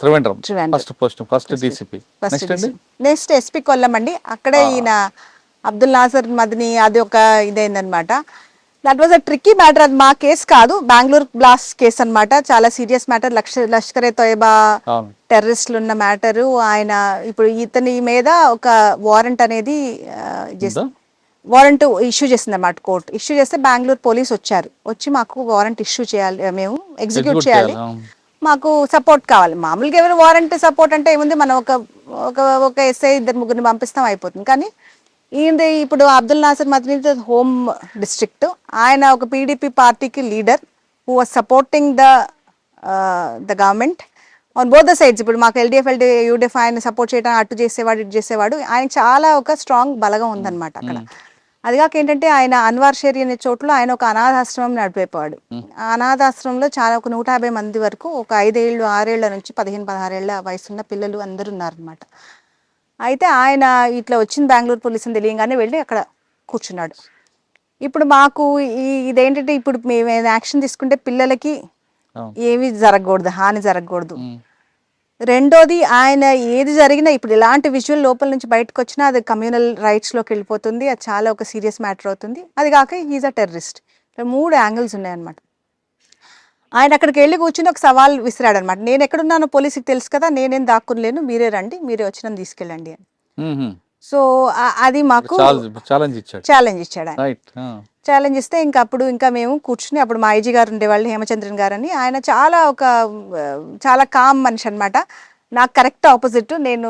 Trivandrum. First post first DCP next అండి? Next SP Kollam అండి అక్కడే ఈయన అబ్దుల్ నాసర్ మదిని అది ఒక ఇదైందనమాట that was a tricky matter అది మా కేసు కాదు. బెంగళూరు బ్లాస్ట్ కేసు అన్నమాట. చాలా సీరియస్ మ్యాటర్ లక్ష లష్కరే తోయబా అవును. టెర్రరిస్టులు ఉన్న మ్యాటరు ఆయన ఇప్పుడు ఇతని మీద ఒక వారెంట్ అనేది? వారెంట్ ఇష్యూ చేసింది అన్నమాట కోర్టు ఇష్యూ చేస్తే బెంగళూరు పోలీస్ వచ్చారు. వచ్చి మాకు వారెంట్ ఇష్యూ చేయాలి మేము ఎగ్జిక్యూట్ చేయాలి. మాకు సపోర్ట్ కావాలి. మామూలుగా ఎవరు వారెంట్ సపోర్ట్ అంటే ఏముంది? మనం ఒక ఒక ఒక ఎస్ఐ ఇద్దరు ముగ్గురిని పంపిస్తాం అయిపోతుంది. కానీ ఈయనది ఇప్పుడు అబ్దుల్ నాసర్ మద్ని హోమ్ డిస్ట్రిక్ట్. ఆయన ఒక పీడీపీ పార్టీకి leader who was supporting the the government on both the sides ఇప్పుడు మాకు ఎల్డిఎఫ్ ఎల్డి యూడిఎఫ్ ఆయన సపోర్ట్ చేయడం అటు చేసేవాడు ఇటు చేసేవాడు. ఆయన చాలా ఒక స్ట్రాంగ్ బలగం ఉందన్నమాట అక్కడ. అది కాక ఏంటంటే ఆయన అన్వార్ షేరి అనే చోట్ల ఆయన ఒక అనాథాశ్రమం నడిపేవాడు ఆ అనాథాశ్రమంలో చాలా ఒక నూట యాభై మంది వరకు ఒక ఐదేళ్ళు ఆరేళ్ళ నుంచి పదిహేను పదహారేళ్ళ వయసున్న పిల్లలు అందరూ ఉన్నారనమాట అయితే ఆయన ఇట్లా వచ్చింది బెంగళూరు పోలీస్ అని తెలియగానే వెళ్ళి అక్కడ కూర్చున్నాడు. ఇప్పుడు మాకు ఈ ఇదేంటంటే ఇప్పుడు మేము యాక్షన్ తీసుకుంటే పిల్లలకి. ఏమి జరగకూడదు హాని జరగకూడదు. రెండోది ఆయన ఏది జరిగినా ఇప్పుడు ఎలాంటి విజువల్ లోపల నుంచి బయటకు వచ్చినా అది కమ్యూనల్ రైట్స్లోకి వెళ్ళిపోతుంది. అది చాలా ఒక సీరియస్ మ్యాటర్ అవుతుంది. అది కాక ఈజ్ అ టెర్రరిస్ట్. మూడు యాంగిల్స్ ఉన్నాయన్నమాట. ఆయన అక్కడికి వెళ్ళి కూర్చుని ఒక సవాల్ విసిరాడు అనమాట నేను ఎక్కడున్నానో పోలీసుకి తెలుసు కదా నేనేం దాక్కులేను మీరే రండి మీరే వచ్చి నన్ను తీసుకెళ్ళండి అని. సో అది మాకు ఛాలెంజ్ ఇచ్చాడు. ఛాలెంజ్ ఛాలెంజ్ ఇస్తే ఇంకా అప్పుడు ఇంకా మేము కూర్చుని అప్పుడు మా ఐజీ గారు ఉండేవాళ్ళు హేమచంద్రన్ గారు అని ఆయన చాలా ఒక చాలా కామ్ మనిషి అనమాట నాకు కరెక్ట్ ఆపోజిట్ నేను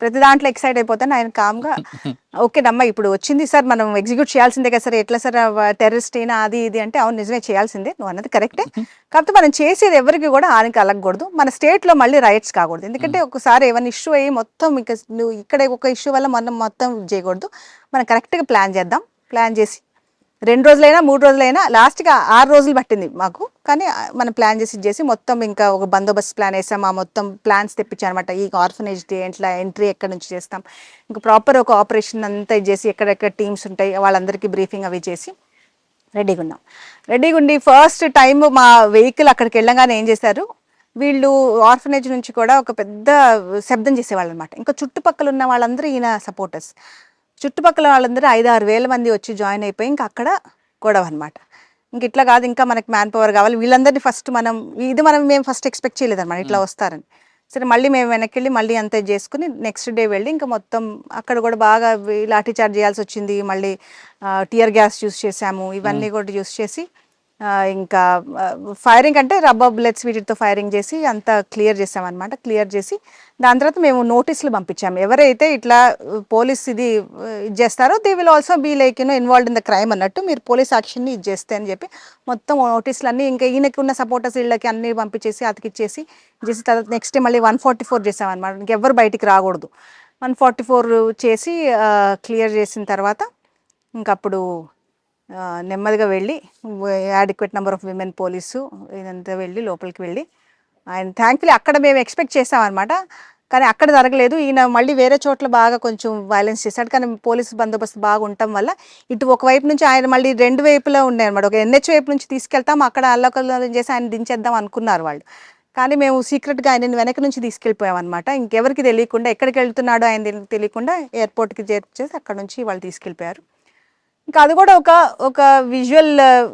ప్రతి దాంట్లో ఎక్సైట్ అయిపోతాను. ఆయన కామ్గా ఓకే నమ్మ ఇప్పుడు వచ్చింది సార్ మనం ఎగ్జిక్యూట్ చేయాల్సిందే కదా సార్. ఎట్లా సార్ టెర్రరిస్ట్ అయినా అది ఇది అంటే అవును నిజమే చేయాల్సిందే. నువ్వు అన్నది కరెక్టే కాకపోతే మనం చేసేది ఎవరికి కూడా హాని కలగకూడదు. మన స్టేట్లో మళ్ళీ రైట్స్ కాకూడదు. ఎందుకంటే ఒకసారి ఏమైనా ఇష్యూ అయ్యి మొత్తం ఇంకా నువ్వు ఇక్కడ ఒక ఇష్యూ వల్ల మనం మొత్తం చేయకూడదు. మనం కరెక్ట్గా ప్లాన్ చేద్దాం. ప్లాన్ చేసి రెండు రోజులైనా మూడు రోజులైనా లాస్ట్గా ఆరు రోజులు పట్టింది మాకు. కానీ మనం ప్లాన్ చేసి చేసి మొత్తం ఇంకా ఒక బందోబస్తు ప్లాన్ వేసాం. ఆ మొత్తం ప్లాన్స్ తెప్పించామన్నమాట ఈ ఆర్ఫనేజ్ డే ఎట్లా ఎంట్రీ ఎక్కడి నుంచి చేస్తాం. ఇంకా ప్రాపర్ ఒక ఆపరేషన్ అంతా చేసి ఎక్కడెక్కడ టీమ్స్ ఉంటాయి వాళ్ళందరికీ బ్రీఫింగ్ అవి చేసి రెడీగా ఉన్నాం. రెడీగా ఉండి ఫస్ట్ టైం మా వెహికల్ అక్కడికి వెళ్ళగానే ఏం చేశారు? వీళ్ళు ఆర్ఫనేజ్ నుంచి కూడా ఒక పెద్ద శబ్దం చేసేవాళ్ళు అనమాట ఇంకా చుట్టుపక్కల ఉన్న వాళ్ళందరూ ఈయన సపోర్టర్స్. చుట్టుపక్కల వాళ్ళందరూ ఐదు ఆరు వేల మంది వచ్చి జాయిన్ అయిపోయి ఇంకా అక్కడ గొడవ అనమాట ఇంక ఇట్లా కాదు ఇంకా మనకి మ్యాన్ పవర్ కావాలి. వీళ్ళందరినీ ఫస్ట్ మనం ఇది మనం మేము ఫస్ట్ ఎక్స్పెక్ట్ చేయలేదన్నమాట ఇట్లా వస్తారని. సరే మళ్ళీ మేము వెనక్కి వెళ్ళి మళ్ళీ అంతా చేసుకుని నెక్స్ట్ డే వెళ్ళి ఇంకా మొత్తం అక్కడ కూడా బాగా లాఠీ చార్జ్ చేయాల్సి వచ్చింది. మళ్ళీ టియర్ గ్యాస్ యూస్ చేసాము ఇవన్నీ కూడా యూస్ చేసి ఇంకా ఫైరింగ్ అంటే రబ్బర్ బ్లెడ్స్ వీటితో ఫైరింగ్ చేసి అంతా క్లియర్ చేసామన్నమాట. క్లియర్ చేసి దాని తర్వాత మేము నోటీసులు పంపించాము. ఎవరైతే ఇట్లా పోలీస్ ఇది ఇది చేస్తారో they will also be like you know involve in the crime అన్నట్టు మీరు పోలీస్ యాక్షన్ని ఇది చేస్తే అని చెప్పి మొత్తం నోటీసులు అన్నీ ఇంకా ఈయనకి ఉన్న సపోర్టర్స్ వీళ్ళకి అన్ని పంపించేసి అతికిచ్చేసి చేసి తర్వాత నెక్స్ట్ డే మళ్ళీ వన్ ఫార్టీ ఫోర్ చేసామన్నమాట ఇంకెవ్వరు బయటికి రాకూడదు. వన్ ఫార్టీ ఫోర్ చేసి క్లియర్ చేసిన తర్వాత ఇంకప్పుడు నెమ్మదిగా వెళ్ళి adequate number of women police ఇదంతా వెళ్ళి లోపలికి వెళ్ళి ఆయన థ్యాంక్ఫుల్లీ అక్కడ మేము ఎక్స్పెక్ట్ చేసామన్నమాట కానీ అక్కడ జరగలేదు. ఈయన మళ్ళీ వేరే చోట్ల బాగా కొంచెం వైలెన్స్ చేశాడు. కానీ పోలీసు బందోబస్తు బాగా ఉండటం వల్ల ఇటు ఒకవైపు నుంచి ఆయన మళ్ళీ రెండు వైపులా ఉన్నాయి అనమాట ఒక ఎన్హెచ్ వైపు నుంచి తీసుకెళ్తాం అక్కడ అల్లకల్లం చేసి ఆయన దించేద్దాం అనుకున్నారు వాళ్ళు. కానీ మేము సీక్రెట్గా ఆయన వెనక నుంచి తీసుకెళ్ళిపోయామన్నమాట ఇంకెవరికి తెలియకుండా ఎక్కడికి వెళ్తున్నాడో ఆయన తెలియకుండా ఎయిర్పోర్ట్కి చేర్చేసి అక్కడ నుంచి వాళ్ళు తీసుకెళ్ళిపోయారు. ఇంకా అది కూడా ఒక ఒక విజువల్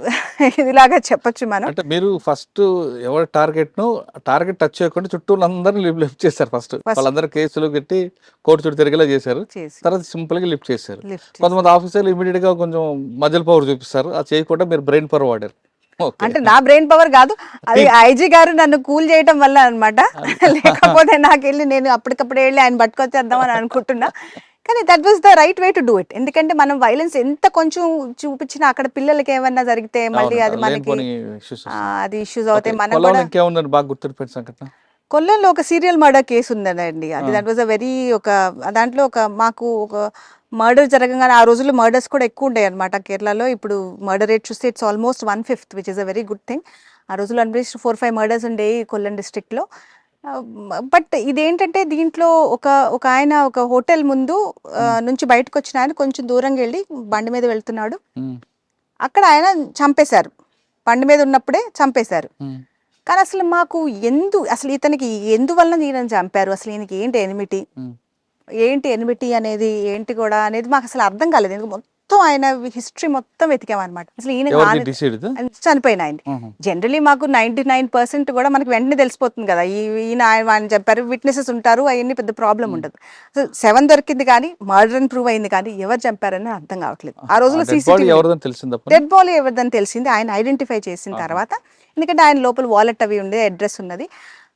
ఇదిలాగా చెప్పొచ్చు మనం. అంటే మీరు ఫస్ట్ ఎవరి టార్గెట్ను టార్గెట్ టచ్ చేయకుండా చుట్టూ అందరిని లిఫ్ట్ చేశారు ఫస్ట్. వాళ్ళందరూ కేసులు పెట్టి కోర్టు చుట్టూ తిరిగేలా చేశారు. తర్వాత సింపుల్గా లిఫ్ట్ చేశారు. కొంతమంది ఆఫీసర్లు ఇమీడియట్గా కొంచెం మజిల్ పవర్ చూపిస్తారు. అది చేయకుండా మీరు బ్రెయిన్ పవర్ వాడారు. అంటే నా బ్రెయిన్ పవర్ కాదు. అది ఐజీ గారు నన్ను కూల్ చేయటం వల్ల అన్నమాట. లేకపోతే నాకు వెళ్ళి నేను అప్పటికప్పుడు వెళ్ళి ఆయన పట్టుకొచ్చేద్దామని అనుకుంటున్నా. కానీ that was the right way to do it ఎందుకంటే మనం వైలెన్స్ ఎంత కొంచెం చూపించినా అక్కడ పిల్లలకి ఏమన్నా జరిగితే మళ్ళీ అది మనకి అది ఇష్యూస్ అవుతాయి. మనం బాగా గుర్తుపెట్టిన సంఘటన. కొల్లంలో ఒక సీరియల్ మర్డర్ కేసు ఉందండి. అది దట్ వాజ్ అ వెరీ ఒక దాంట్లో ఒక మాకు ఒక మర్డర్ జరగగానే ఆ రోజుల్లో మర్డర్స్ కూడా ఎక్కువ ఉండే అనమాట కేరళలో. ఇప్పుడు మర్డర్ రేట్ చూస్తే it's almost one fifth which is a very good thing ఆ రోజుల్లో అనిపిస్తుంది ఫోర్ ఫైవ్ మర్డర్స్ ఉండే కొల్లం డిస్ట్రిక్ట్లో బట్ ఇదేంటంటే దీంట్లో ఒక ఒక ఆయన ఒక హోటల్ ముందు నుంచి బయటకు వచ్చిన ఆయన కొంచెం దూరంగా వెళ్ళి బండి మీద వెళ్తున్నాడు. అక్కడ ఆయన చంపేశారు. బండి మీద ఉన్నప్పుడే చంపేశారు. కానీ అసలు మాకు ఎందు అసలు ఇతనికి ఎందువల్ల ఈయన చంపారు? అసలు ఈయనకి ఏంటి ఎనిమిటి. ఏంటి ఎనిమిటి అనేది? ఏంటి కూడా అనేది మాకు అసలు అర్థం కాలేదు. ఎందుకు మొత్తం ఆయన హిస్టరీ మొత్తం వెతికామన్నమాట. అసలు ఈయన చనిపోయిన ఆయన జనరలీ మాకు నైన్టీ నైన్ పర్సెంట్ కూడా మనకి వెంటనే తెలిసిపోతుంది కదా. ఈయన ఆయన చెప్పారు విట్నెసెస్ ఉంటారు అవన్నీ పెద్ద ప్రాబ్లం ఉండదు. సెవెన్ దొరికింది కానీ మర్డర్ అని ప్రూవ్ అయింది కానీ ఎవరు చంపారని అర్థం కావట్లేదు. ఆ రోజులో డెడ్ బాడీ ఎవరిదని తెలిసింది ఆయన ఐడెంటిఫై చేసిన తర్వాత ఎందుకంటే ఆయన లోపల వాలెట్ అవి ఉండే అడ్రస్ ఉన్నది.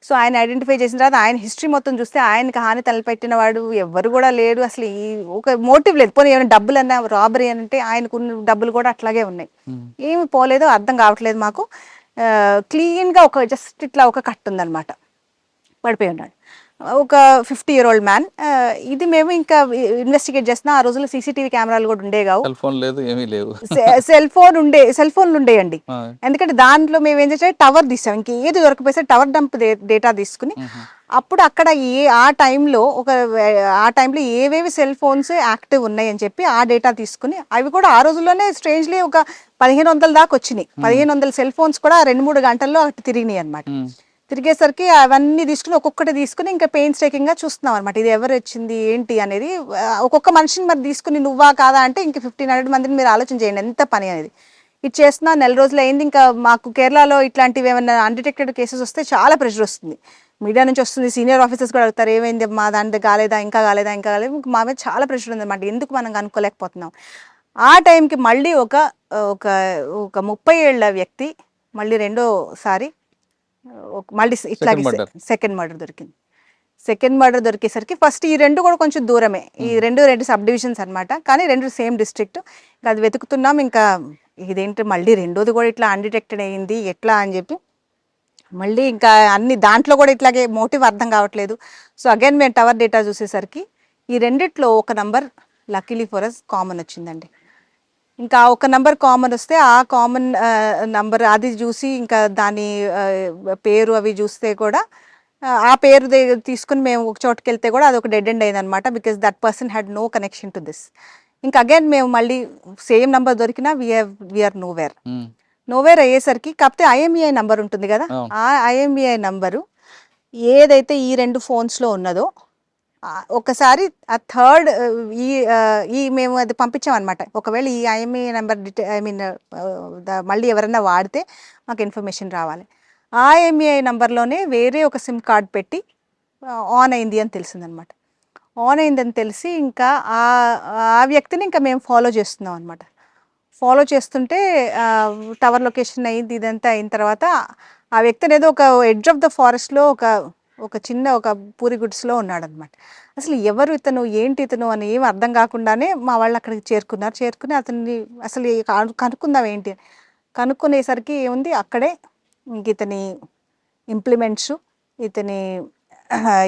సో ఆయన ఐడెంటిఫై చేసిన తర్వాత ఆయన హిస్టరీ మొత్తం చూస్తే ఆయనకి హాని తలపెట్టిన వాడు ఎవరు కూడా లేడు. అసలు ఈ ఒక మోటివ్ లేదు. పోనీ ఏమైనా డబ్బులు అన్నా రాబరీ అని అంటే ఆయనకున్న డబ్బులు కూడా అట్లాగే ఉన్నాయి. ఏమి పోలేదో అర్థం కావట్లేదు మాకు. క్లీన్గా ఒక జస్ట్ ఇట్లా ఒక కట్ ఉందన్నమాట. పడిపోయి ఉన్నాడు. ఒక ఫిఫ్టీ ఇయర్ ఓల్డ్ మ్యాన్. ఇది మేము ఇంకా ఇన్వెస్టిగేట్ చేస్తున్నా. ఆ రోజుల్లో సీసీటీవీ కెమెరాలు కూడా ఉండేగావు సెల్ ఫోన్ లేదు ఏమీ లేవు. సెల్ ఫోన్ ఉండే సెల్ ఫోన్లు ఉండేయండి. ఎందుకంటే దాంట్లో మేము ఏం చేసాం టవర్ తీసాం. ఇంక ఏది దొరకపోతే టవర్ డంప్ డేటా తీసుకుని అప్పుడు అక్కడ ఏ ఆ టైంలో ఒక ఆ టైంలో ఏవేవి సెల్ ఫోన్స్ యాక్టివ్ ఉన్నాయి అని చెప్పి ఆ డేటా తీసుకుని అవి కూడా ఆ రోజుల్లోనే స్ట్రేంజ్లీ ఒక పదిహేను వందల దాకా వచ్చినాయి. పదిహేను వందల సెల్ ఫోన్స్ కూడా రెండు మూడు గంటల్లో అటు తిరిగినాయి అనమాట. తిరిగేసరికి అవన్నీ తీసుకుని ఒక్కొక్కటి తీసుకుని ఇంకా పెయిన్ స్టేకింగ్గా చూస్తున్నాం అనమాట ఇది ఎవరు వచ్చింది ఏంటి అనేది. ఒక్కొక్క మనిషిని మరి తీసుకుని నువ్వా కాదా అంటే ఇంకా ఫిఫ్టీన్ హండ్రెడ్ మందిని మీరు ఆలోచన చేయండి. ఎంత పని అనేది. ఇది చేస్తున్నా నెల రోజులు అయింది. ఇంకా మాకు కేరళలో ఇట్లాంటివి ఏమైనా అన్డిటెక్టెడ్ కేసెస్ వస్తే చాలా ప్రెషర్ వస్తుంది. మీడియా నుంచి వస్తుంది సీనియర్ ఆఫీసర్స్ కూడా అడుగుతారు ఏమైంది మా దాని కాలేదా ఇంకా కాలేదా ఇంకా కాలేదు? మా మీద చాలా ప్రెషర్ ఉంది ఎందుకు మనం కనుక్కోలేకపోతున్నాం ఆ టైంకి మళ్ళీ ఒక ఒక ఒక ముప్పై ఏళ్ళ వ్యక్తి మళ్ళీ రెండోసారి మళ్ళీ ఇట్లాగే. సెకండ్ మర్డర్ దొరికింది. సెకండ్ మర్డర్ దొరికేసరికి ఫస్ట్ ఈ రెండు కూడా కొంచెం దూరమే. ఈ రెండు రెండు సబ్ డివిజన్స్ అన్నమాట. కానీ రెండు సేమ్ డిస్ట్రిక్ట్ ఇంకా అది వెతుకుతున్నాం. ఇంకా ఇదేంటి మళ్ళీ రెండోది కూడా ఇట్లా అన్డిటెక్టెడ్ అయింది. ఎట్లా అని చెప్పి మళ్ళీ ఇంకా అన్ని దాంట్లో కూడా ఇట్లాగే మోటివ్ అర్థం కావట్లేదు. సో అగైన్ మేము టవర్ డేటా చూసేసరికి ఈ రెండిట్లో ఒక number luckily for us common వచ్చిందండి. ఇంకా ఒక నంబర్ కామన్ వస్తే ఆ కామన్ నంబర్ అది చూసి ఇంకా దాని పేరు అవి చూస్తే కూడా ఆ, పేరు తీసుకుని మేము ఒక చోటుకి వెళ్తే కూడా అది ఒక డెడ్ ఎండ్ అయింది అనమాట because that person had no connection to this ఇంకా అగైన్ మేము మళ్ళీ సేమ్ నంబర్ దొరికినా we are we are nowhere um. Nowhere అయ్యేసరికి కాకపోతే ఐఎంఈఐ నంబర్ ఉంటుంది కదా. ఆ ఐఎంఈఐ నంబరు ఏదైతే ఈ రెండు ఫోన్స్లో ఉన్నదో ఒకసారి ఆ థర్డ్ ఈ ఈ మేము అది పంపించామన్నమాట. ఒకవేళ ఈ ఐఎంఈ నెంబర్ ఐ మీన్ మళ్ళీ ఎవరైనా వాడితే మాకు ఇన్ఫర్మేషన్ రావాలి. ఆ ఎంఈఐ నెంబర్లోనే వేరే ఒక సిమ్ కార్డ్ పెట్టి ఆన్ అయింది అని తెలిసిందనమాట ఆన్ అయిందని తెలిసి ఇంకా ఆ ఆ వ్యక్తిని ఇంకా మేము ఫాలో చేస్తున్నాం అనమాట ఫాలో చేస్తుంటే టవర్ లొకేషన్ అయింది ఇదంతా అయిన తర్వాత ఆ వ్యక్తి అనేది ఒక ఎడ్జ్ ఆఫ్ ద ఫారెస్ట్లో ఒక ఒక చిన్న ఒక పూరి గుడ్స్లో ఉన్నాడనమాట అసలు ఎవరు ఇతను? ఏంటి ఇతను? అని ఏం అర్థం కాకుండానే మా వాళ్ళు అక్కడికి చేరుకున్నారు. చేరుకుని అతన్ని అసలు కనుక్కుందాం ఏంటి? అని. కనుక్కునేసరికి ఏముంది? అక్కడే ఇంక ఇతని ఇంప్లిమెంట్స్ ఇతని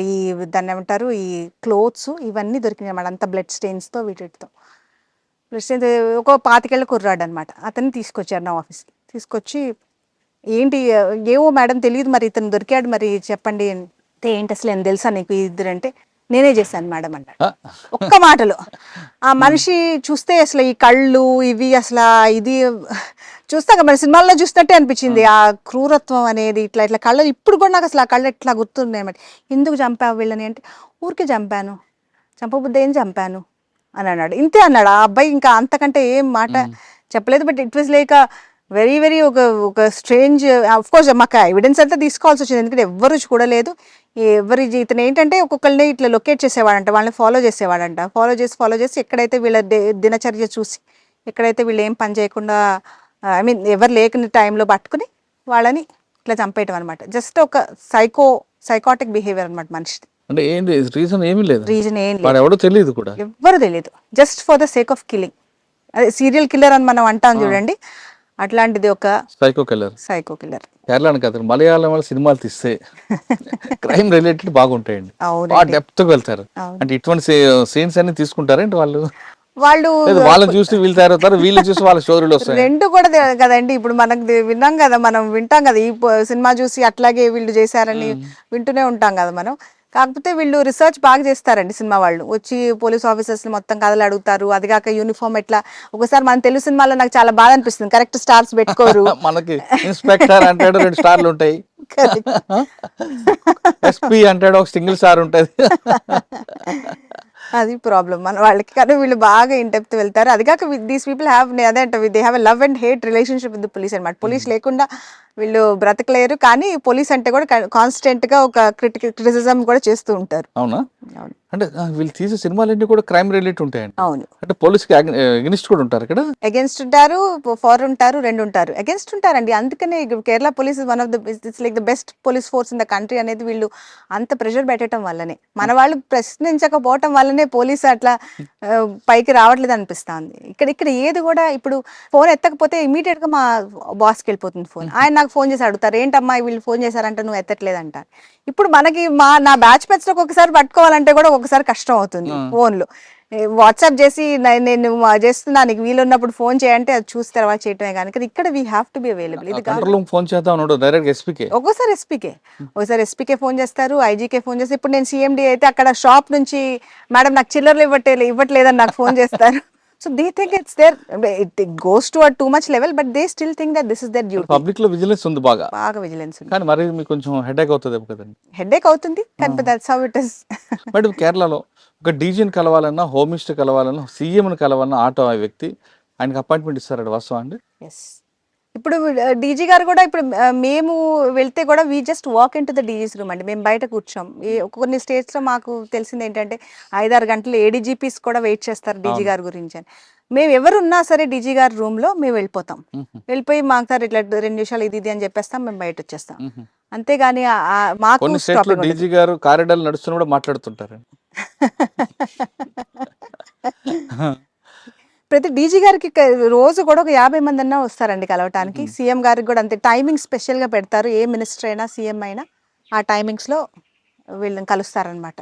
ఈ దాన్ని ఏమంటారు? ఈ క్లోత్స్ ఇవన్నీ దొరికినాయి అన్నమాట. అంత బ్లడ్ స్టెయిన్స్తో వీటితో. ప్రెసిడెంట్ ఒక పాతికేళ్ళ కుర్రాడు అనమాట అతన్ని తీసుకొచ్చారు నా ఆఫీస్కి. తీసుకొచ్చి ఏంటి? ఏవో మేడం తెలియదు మరి ఇతను దొరికాడు మరి చెప్పండి ఏంటి అసలు ఏం తెలుసా నీకు ఇద్దరు అంటే నేనే చేశాను మేడం అన్నాడు. ఆ, ఒక్క మాటలో. ఆ మనిషి చూస్తే అసలు ఈ కళ్ళు ఇవి అసలు ఇది చూస్తాక మరి సినిమాల్లో చూసినట్టే అనిపించింది. ఆ క్రూరత్వం అనేది ఇట్లా ఇట్లా కళ్ళు ఇప్పుడు కూడా నాకు అసలు ఆ కళ్ళు ఇట్లా గుర్తున్నాయి అన్నమాట ఎందుకు చంపావు వీళ్ళని అంటే ఊరికే చంపాను. చంపబుద్ధి ఏం చంపాను? అని అన్నాడు. ఇంతే అన్నాడు. ఆ అబ్బాయి ఇంకా అంతకంటే ఏం మాట చెప్పలేదు. But it was like very very ఒక ఒక స్ట్రేంజ్ అఫ్ కోర్స్ మాకు ఎవిడెన్స్ అంతా తీసుకోవాల్సి వచ్చింది. ఎందుకంటే ఎవ్వరు చూడలేదు. ఎవరి ఇతను ఏంటంటే ఒక్కొక్కరిని ఇట్లా లొకేట్ చేసేవాడంట వాళ్ళని ఫాలో చేసేవాడంట. ఫాలో చేసి ఫాలో చేసి ఎక్కడైతే వీళ్ళ దినచర్య చూసి ఎక్కడైతే వీళ్ళు ఏం పని చేయకుండా ఐ మీన్ ఎవరు లేకుని టైంలో పట్టుకుని వాళ్ళని ఇట్లా చంపేయటం అనమాట జస్ట్ ఒక సైకో సైకాటిక్ బిహేవియర్ అనమాట మనిషిది. అంటే రీజన్ ఏమీ లేదు? రీజన్ ఏం లేదు. తెలియదు కూడా. ఎవ్వరు తెలియదు just for the sake of killing అదే సీరియల్ కిల్లర్ అని మనం అంటాం చూడండి. అట్లాంటిది ఒక psycho killer psycho killer Kerala కాదు మలయాళం వాళ్ళ సినిమాలు తీస్తే క్రైమ్ రిలేటెడ్ బాగుంటాయండి. బాగా డెప్త్ వెళ్తారు. అంటే ఇటువంటి సీన్స్ అన్ని తీసుకుంటారేంటి వాళ్ళు? వాళ్ళు వాళ్ళని చూసి వీళ్ళు తయారవుతారు వీళ్ళు చూసి వాళ్ళ స్టోరీలు వస్తాయి. రెండు కూడా కదండి. ఇప్పుడు మనకు విన్నాం కదా మనం వింటాం కదా ఈ సినిమా చూసి అట్లాగే వీళ్ళు చేశారని వింటూనే ఉంటాం కదా మనం. కాకపోతే వీళ్ళు రీసెర్చ్ బాగా చేస్తారండి సినిమా వాళ్ళు. వచ్చి పోలీస్ ఆఫీసర్స్ మొత్తం కథలు అడుగుతారు. అది కాక యూనిఫామ్ ఎట్లా? ఒకసారి మన తెలుగు సినిమాలో నాకు చాలా బాధ అనిపిస్తుంది. కరెక్ట్ స్టార్స్ పెట్టుకోరు. మనకి ఇన్స్పెక్టర్ అంటాడు రెండు స్టార్లు ఉంటాయి. ఎస్పీ అంటాడు ఒక సింగిల్ స్టార్ ఉంటుంది. అది ప్రాబ్లం మన వాళ్ళకి కానీ వీళ్ళు బాగా ఇంటెప్త్ వెళ్తారు. అది కాక దీస్ పీపుల్ హ్యావ్ అదే అంటే they have love and hate relationship with police అనమాట పోలీస్ లేకుండా వీళ్ళు బ్రతకలేరు కానీ పోలీస్ అంటే కూడా కాన్స్టెంట్గా ఒక క్రిటికల్ క్రిటిసిజం కూడా చేస్తూ ఉంటారు. అవునా? అవును. అంటే వీళ్ళు తీసే సినిమాలన్నీ కూడా క్రైమ్ రిలేట్ ఉంటాయండి. అవును. అంటే పోలీస్కి ఎగ్నిస్ట్ కూడా ఉంటారు ఇక్కడ అగేన్స్ట్ ఉంటారు ఫార్ ఉంటారు రెండు ఉంటారు. అగేన్స్ట్ ఉంటారండి. అందుకనే Kerala police one of the it's like the best police force in the country అనేది వీళ్ళు అంత ప్రెషర్ పెట్టడం వల్లనే. మన వాళ్ళు ప్రశ్నించకపోవటం వల్లనే పోలీసు అట్లా పైకి రావట్లేదు అనిపిస్తుంది. ఇక్కడ ఇక్కడ ఏది కూడా ఇప్పుడు ఫోన్ ఎత్తకపోతే ఇమీడియట్గా మా బాస్కి వెళ్ళిపోతుంది ఫోన్. ఆయన నాకు ఫోన్ చేసి అడుగుతారు ఏంటమ్మా వీళ్ళు ఫోన్ చేశారంటే నువ్వు ఎత్తట్లేదు అంటారు ఇప్పుడు మనకి మా నా బ్యాచ్ మెట్స్ ఒకసారి పట్టుకోవాలంటే కూడా ఒకసారి కష్టం అవుతుంది ఫోన్లో వాట్సాప్ చేసి నేను చేస్తున్నా నీకు వీలు ఉన్నప్పుడు ఫోన్ చేయంటే అది చూసి తర్వాత చేయటమే కానీ ఇక్కడ we have to be available ఇది ఫోన్ చేద్దాం అన్నాడు డైరెక్ట్ ఎస్పీకే ఒక్కోసారి ఎస్పీకే ఒకసారి ఎస్పీకే ఫోన్ చేస్తారు ఐజీకే ఫోన్ చేస్తారు. ఇప్పుడు నేను సిఎండి అయితే అక్కడ షాప్ నుంచి మేడం నాకు చిల్లర్లు ఇవ్వట్లే ఇవ్వట్లేదని నాకు ఫోన్ చేస్తారు. So they think it's there it goes to too much level but they still think that this is their duty పబ్లిక్లో విజిలెన్స్ ఉంది బాగా. బాగా విజిలెన్స్ ఉంది. కానీ మరి మీకు కొంచెం హెడేక్ అవుతుంది కదండి. హెడేక్ అవుతుంది కానీ that's how it is madam కేరళలో ఒక డీజీని కలవాలన్నా హోమ్ మినిస్టర్ కలవాలన్నా సీఎంని కలవాలన్నా ఆటో ఆ వ్యక్తి ఆయనకి అపాయింట్మెంట్ ఇస్తారండి వాస్తవం అండి ఎస్ ఇప్పుడు డీజీ గారు కూడా ఇప్పుడు మేము వెళ్తే కూడా we just walk into the DG's room అండి. మేము బయట కూర్చోం. కొన్ని స్టేట్స్లో మాకు తెలిసింది ఏంటంటే ఐదారు గంటలు ఏడీజీపీస్ కూడా వెయిట్ చేస్తారు డీజీ గారి గురించి అని. మేము ఎవరు ఉన్నా సరే డీజీ గారి రూమ్లో మేము వెళ్ళిపోతాం. వెళ్ళిపోయి మాకు సార్ ఇట్లా రెండు నిమిషాలు ఇది ఇది అని చెప్పేస్తాం మేము బయట వచ్చేస్తాం. అంతేగాని మాకు లో. డీజీ గారు నడుస్తున్న కూడా ప్రతి డీజీ గారికి రోజు కూడా ఒక యాభై మంది అన్నా వస్తారండి కలవటానికి. సీఎం గారికి కూడా అంతే. టైమింగ్ స్పెషల్గా పెడతారు. ఏ మినిస్టర్ అయినా సీఎం అయినా ఆ టైమింగ్స్లో వీళ్ళని కలుస్తారనమాట